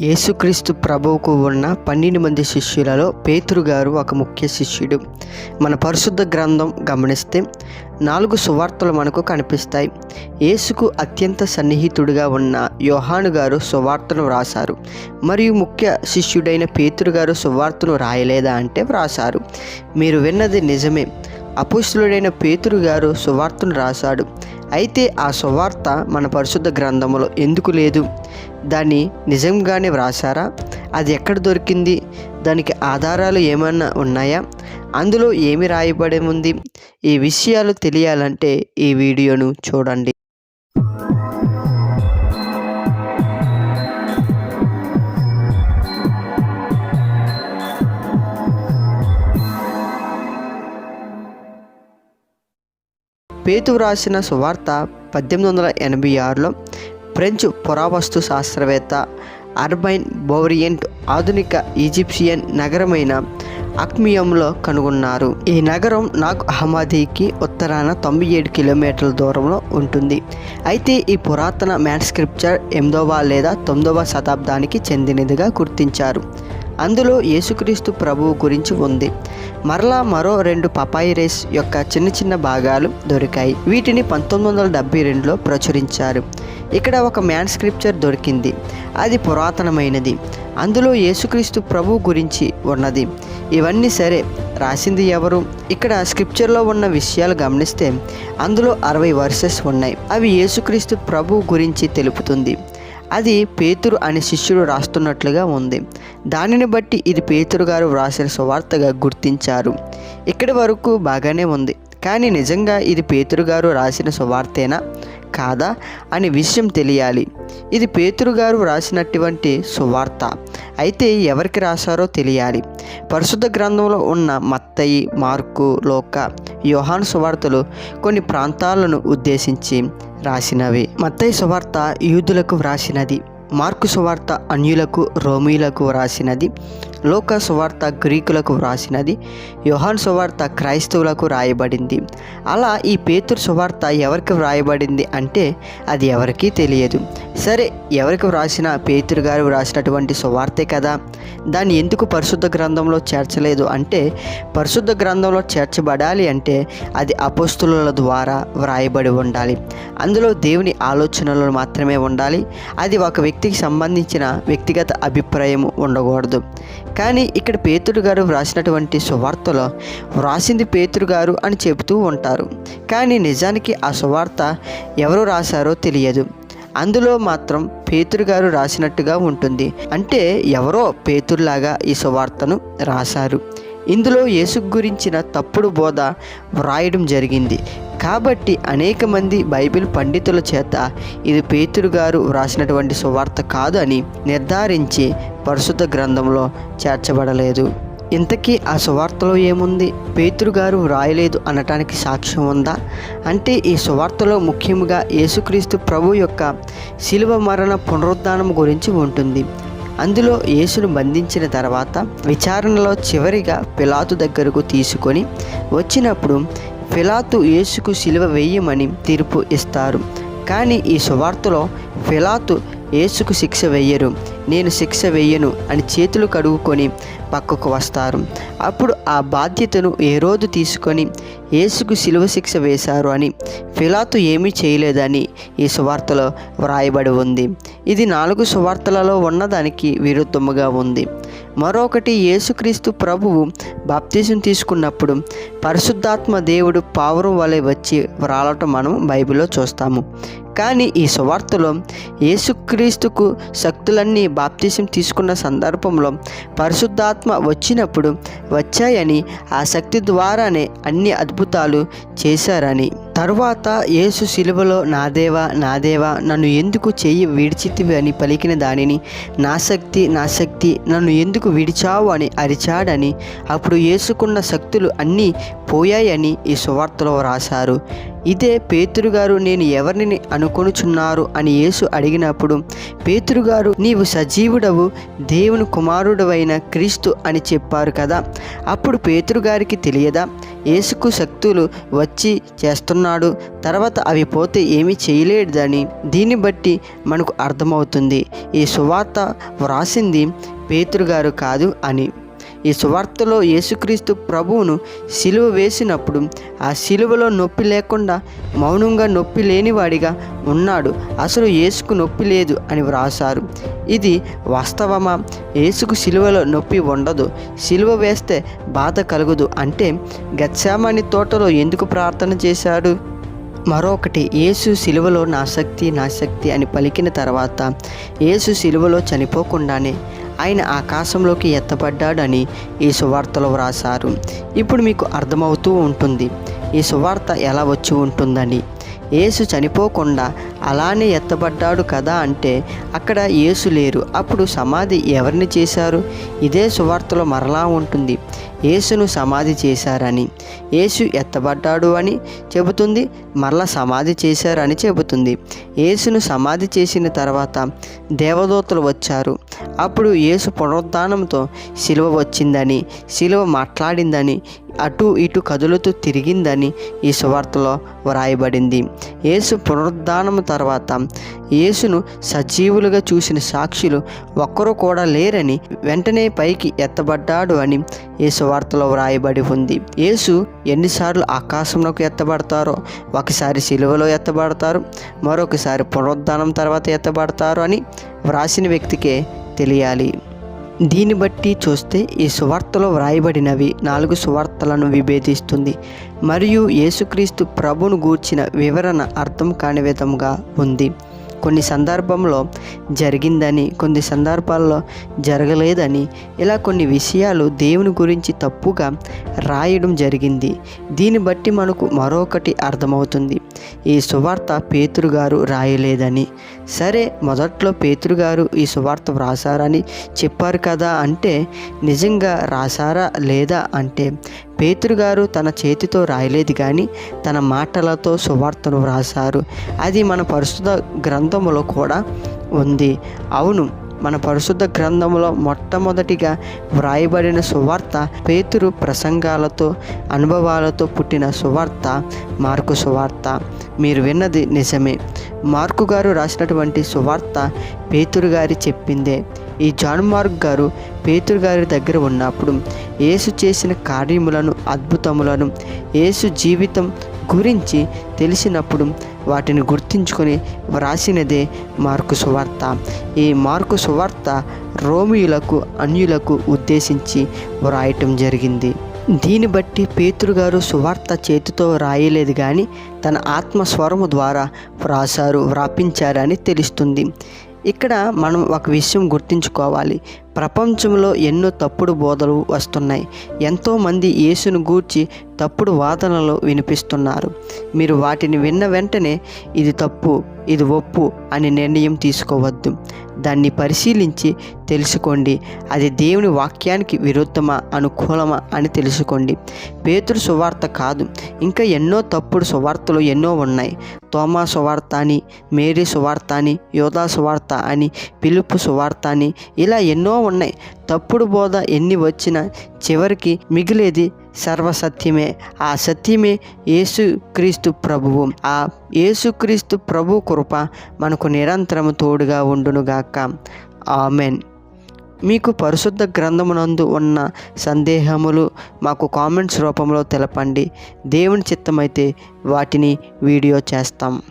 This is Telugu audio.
యేసుక్రీస్తు ప్రభువుకు ఉన్న పన్నెండు మంది శిష్యులలో పేతురు గారు ఒక ముఖ్య శిష్యుడు. మన పరిశుద్ధ గ్రంథం గమనిస్తే నాలుగు సువార్తలు మనకు కనిపిస్తాయి. యేసుకు అత్యంత సన్నిహితుడిగా ఉన్న యోహాను గారు సువార్తను వ్రాసారు మరియు ముఖ్య శిష్యుడైన పేతురు గారు సువార్తను రాయలేదా అంటే వ్రాసారు మీరు విన్నది నిజమే. అపుష్లుడైన పేతురు గారు సువార్తను రాశాడు. అయితే ఆ సువార్త మన పరిశుద్ధ గ్రంథంలో ఎందుకు లేదు? దాన్ని నిజంగానే వ్రాసారా అది ఎక్కడ దొరికింది? దానికి ఆధారాలు ఏమన్నా ఉన్నాయా? అందులో ఏమి రాయబడి ఉంది? ఈ విషయాలు తెలియాలంటే ఈ వీడియోను చూడండి. పేతు వ్రాసిన సువార్త పద్దెనిమిది వందల ఎనభై ఆరులో ఫ్రెంచ్ పురావస్తు శాస్త్రవేత్త అర్బైన్ బోరియంట్ ఆధునిక ఈజిప్షియన్ నగరమైన అక్మియంలో కనుగొన్నారు. ఈ నగరం నాగ్ అహ్మదీకి ఉత్తరాన తొంభై ఏడు కిలోమీటర్ల దూరంలో ఉంటుంది. అయితే ఈ పురాతన మ్యాన్స్క్రిప్చర్ ఎనిమిదవ లేదా తొమ్మిదవ శతాబ్దానికి చెందినదిగా గుర్తించారు. అందులో యేసుక్రీస్తు ప్రభువు గురించి ఉంది. మరలా మరో రెండు పపాయి రేస్ యొక్క చిన్న చిన్న భాగాలు దొరికాయి. వీటిని పంతొమ్మిది వందల డెబ్బై రెండులో ప్రచురించారు. ఇక్కడ ఒక మ్యాన్ స్క్రిప్చర్ దొరికింది. అది పురాతనమైనది. అందులో యేసుక్రీస్తు ప్రభు గురించి ఉన్నది. ఇవన్నీ సరే రాసింది ఎవరు? ఇక్కడ స్క్రిప్చర్లో ఉన్న విషయాలు గమనిస్తే అందులో అరవై వర్సెస్ ఉన్నాయి. అవి యేసుక్రీస్తు ప్రభు గురించి తెలుపుతుంది. అది పేతురు అనే శిష్యుడు రాస్తున్నట్లుగా ఉంది. దానిని బట్టి ఇది పేతురు గారు వ్రాసిన సువార్తగా గుర్తించారు. ఇక్కడి వరకు బాగానే ఉంది. కానీ నిజంగా ఇది పేతురు గారు రాసిన సువార్తేనా? కాదా? అనే విషయం తెలియాలి. ఇది పేతురు గారు వ్రాసినటువంటి సువార్త. అయితే ఎవరికి రాశారో తెలియాలి. పరిశుద్ధ గ్రంథంలో ఉన్న మత్తయి మార్కు లోక యోహాన్ సువార్తలు కొన్ని ప్రాంతాలను ఉద్దేశించి రాసినవి. మత్తయి సువార్త యూదులకు వ్రాసినది. మార్కు సువార్త అన్యులకు రోమీలకు వ్రాసినది. లోక సువార్త గ్రీకులకు వ్రాసినది యోహాన్ సువార్త క్రైస్తవులకు రాయబడింది అలా ఈ పేతురు సువార్త ఎవరికి వ్రాయబడింది అంటే అది ఎవరికీ తెలియదు. సరే ఎవరికి వ్రాసిన పేతురు గారు వ్రాసినటువంటి సువార్తే కదా? దాన్ని ఎందుకు పరిశుద్ధ గ్రంథంలో చేర్చలేదు అంటే పరిశుద్ధ గ్రంథంలో చేర్చబడాలి అంటే అది అపోస్తుల ద్వారా వ్రాయబడి ఉండాలి. అందులో దేవుని ఆలోచనలు మాత్రమే ఉండాలి. అది ఒక వ్యక్తికి సంబంధించిన వ్యక్తిగత అభిప్రాయం ఉండకూడదు. కానీ ఇక్కడ పేతుడు గారు వ్రాసినటువంటి సువార్తలో వ్రాసింది పేతుడు గారు అని చెబుతూ ఉంటారు. కానీ నిజానికి ఆ సువార్త ఎవరు రాశారో తెలియదు. అందులో మాత్రం పేతురు గారు రాసినట్టుగా ఉంటుంది. అంటే ఎవరో పేతురులాగా ఈ సువార్తను రాశారు. ఇందులో యేసు గురించిన తప్పుడు బోధ వ్రాయడం జరిగింది. కాబట్టి అనేక మంది బైబిల్ పండితుల చేత ఇది పేతురు గారు వ్రాసినటువంటి సువార్త కాదు అని నిర్ధారించి పరిశుద్ధ గ్రంథంలో చేర్చబడలేదు. ఇంతకీ ఆ సువార్తలో ఏముంది? పేతురు గారు వ్రాయలేదు అనటానికి సాక్ష్యం ఉందా? అంటే ఈ సువార్తలో ముఖ్యంగా యేసుక్రీస్తు ప్రభు యొక్క శిలువ మరణ పునరుద్ధానం గురించి ఉంటుంది. అందులో యేసును బంధించిన తర్వాత విచారణలో చివరిగా పిలాతు దగ్గరకు తీసుకొని వచ్చినప్పుడు ఫిలాతు యేసుకు శిలువ వేయమని తీర్పు ఇస్తారు. కానీ ఈ సువార్తలో ఫిలాతు యేసుకు శిక్ష వేయరు. నేను శిక్ష వేయను అని చేతులు కడుగుకొని పక్కకు వస్తారు. అప్పుడు ఆ బాధ్యతను ఏ రోజు తీసుకొని యేసుకు శిలువ శిక్ష వేశారు అని ఫిలాతు ఏమీ చేయలేదని ఈ సువార్తలో వ్రాయబడి ఉంది. ఇది నాలుగు సువార్తలలో ఉన్నదానికి విరుద్ధముగా ఉంది. మరొకటి యేసుక్రీస్తు ప్రభువు బాప్తీసం తీసుకున్నప్పుడు పరిశుద్ధాత్మ దేవుడు పావురం వలె వచ్చి వ్రాలటం మనం బైబిల్లో చూస్తాము. కానీ ఈ సువార్తలో యేసుక్రీస్తుకు శక్తులన్నీ బాప్తిసం తీసుకున్న సందర్భంలో పరిశుద్ధాత్మ వచ్చినప్పుడు వచ్చాయని ఆ శక్తి ద్వారానే అన్ని అద్భుతాలు చేశారని. తరువాత యేసు శిలువలో నా దేవా నన్ను ఎందుకు చెయ్యి విడిచితివి అని పలికిన దానిని నా శక్తి నా శక్తి నన్ను ఎందుకు విడిచావు అని అరిచాడని అప్పుడు యేసుకున్న శక్తులు అన్నీ పోయాయని ఈ సువార్తలో రాశారు ఇదే పేతురుగారు నేను ఎవరిని అనుకొనుచున్నారు అని యేసు అడిగినప్పుడు పేతురుగారు నీవు సజీవుడవు దేవుని కుమారుడవైన క్రీస్తు అని చెప్పారు కదా. అప్పుడు పేతురుగారికి తెలియదా యేసుకు శక్తులు వచ్చి చేస్తున్నాడు తర్వాత అవి పోతే ఏమీ చేయలేదని దీన్ని బట్టి మనకు అర్థమవుతుంది. ఈ సువార్త వ్రాసింది పేతురుగారు కాదు అని. ఈ సువార్తలో యేసుక్రీస్తు ప్రభువును సిలువ వేసినప్పుడు ఆ సిలువలో నొప్పి లేకుండా మౌనంగా నొప్పి లేనివాడిగా ఉన్నాడు. అసలు యేసుకు నొప్పి లేదు అని వ్రాసారు ఇది వాస్తవమా? యేసుకు సిలువలో నొప్పి ఉండదు. సిలువ వేస్తే బాధ కలుగదు అంటే గత్సామని తోటలో ఎందుకు ప్రార్థన చేశాడు? మరొకటి యేసు సిలువలో నా శక్తి నా శక్తి అని పలికిన తర్వాత యేసు సిలువలో చనిపోకుండానే ఆయన ఆకాశంలోకి ఎత్తబడ్డాడని ఈ సువార్తలో వ్రాసారు ఇప్పుడు మీకు అర్థమవుతూ ఉంటుంది ఈ సువార్త ఎలా వచ్చి ఉంటుందని. యేసు చనిపోకుండా అలానే ఎత్తబడ్డాడు కదా అంటే అక్కడ యేసు లేరు. అప్పుడు సమాధి ఎవరిని చేశారు? ఇదే సువార్తలో మరలా ఉంటుంది. యేసును సమాధి చేశారని. యేసు ఎత్తబడ్డాడు అని చెబుతుంది మరలా సమాధి చేశారని చెబుతుంది. యేసును సమాధి చేసిన తర్వాత దేవదూతలు వచ్చారు. అప్పుడు యేసు పునరుద్ధానంతో శిలువ వచ్చిందని శిలువ మాట్లాడిందని అటు ఇటు కదులుతూ తిరిగిందని ఈ సువార్తలో వ్రాయబడింది. యేసు పునరుద్ధానం తర్వాత యేసును సజీవులుగా చూసిన సాక్షులు ఒక్కరూ కూడా లేరని వెంటనే పైకి ఎత్తబడ్డాడు అని ఈ సువార్తలో వ్రాయబడి ఉంది. యేసు ఎన్నిసార్లు ఆకాశంలోకి ఎత్తబడతారో ఒకసారి సిలువలో ఎత్తబడతారు మరొకసారి పునరుద్ధానం తర్వాత ఎత్తబడతారు అని వ్రాసిన వ్యక్తికే తెలియాలి. దీన్ని బట్టి చూస్తే ఈ సువార్తలో వ్రాయబడినవి నాలుగు సువార్తలను విభేదిస్తుంది. మరియు యేసుక్రీస్తు ప్రభును గూర్చిన వివరణ అర్థం కాని విధంగా ఉంది. కొన్ని సందర్భంలో జరిగిందని కొన్ని సందర్భాల్లో జరగలేదని ఇలా కొన్ని విషయాలు దేవుని గురించి తప్పుగా రాయడం జరిగింది. దీన్ని బట్టి మనకు మరొకటి అర్థమవుతుంది. ఈ సువార్త పేతురు గారు రాయలేదని. సరే మొదట్లో పేతురు గారు ఈ సువార్త వ్రాసారని చెప్పారు కదా అంటే నిజంగా రాసారా లేదా అంటే పేతురు గారు తన చేతితో రాయలేదు కానీ తన మాటలతో సువార్తను వ్రాసారు అది మన పరిశుద్ధ గ్రంథములో కూడా ఉంది. అవును మన పరిశుద్ధ గ్రంథంలో మొట్టమొదటిగా వ్రాయబడిన సువార్త పేతురు ప్రసంగాలతో అనుభవాలతో పుట్టిన సువార్త మార్కు సువార్త. మీరు విన్నది నిజమే. మార్కు గారు రాసినటువంటి సువార్త పేతురు గారి చెప్పిందే. ఈ జాన్ మార్క్ గారు పేతురు గారి దగ్గర ఉన్నప్పుడు యేసు చేసిన కార్యములను అద్భుతములను యేసు జీవితం గురించి తెలిసినప్పుడు వాటిని గుర్తించుకొని వ్రాసినదే మార్కు సువార్త. ఈ మార్కు సువార్త రోమియులకు అన్యులకు ఉద్దేశించి వ్రాయటం జరిగింది. దీన్ని బట్టి పేతురు గారు సువార్త చేతితో రాయలేదు కానీ తన ఆత్మ స్వరము ద్వారా వ్రాసారు వ్రాపించారని తెలుస్తుంది. ఇక్కడ మనం ఒక విషయం గుర్తుంచుకోవాలి. ప్రపంచంలో ఎన్నో తప్పుడు బోధలు వస్తున్నాయి. ఎంతోమంది యేసును గూర్చి తప్పుడు వాదనలు వినిపిస్తున్నారు. మీరు వాటిని విన్న వెంటనే ఇది తప్పు ఇది ఒప్పు అని నిర్ణయం తీసుకోవద్దు. దాన్ని పరిశీలించి తెలుసుకోండి. అది దేవుని వాక్యానికి విరుద్ధమా అనుకూలమా అని తెలుసుకోండి. పేతుడు సువార్త కాదు. ఇంకా ఎన్నో తప్పుడు సువార్తలు ఎన్నో ఉన్నాయి. తోమా సువార్త అని మేరీ సువార్త అని యోధా సువార్త అని పిలుపు సువార్త అని ఇలా ఎన్నో ఉన్నాయి. తప్పుడు బోధ ఎన్ని వచ్చినా చివరికి మిగిలేది సర్వసత్యమే. ఆ సత్యమే యేసుక్రీస్తు ప్రభువు. ఆ యేసుక్రీస్తు ప్రభు కృప మనకు నిరంతరము తోడుగా ఉండునుగాక. ఆమెన్. మీకు పరిశుద్ధ గ్రంథమునందు ఉన్న సందేహములు మాకు కామెంట్స్ రూపంలో తెలపండి. దేవుని చిత్తమైతే వాటిని వీడియో చేస్తాం.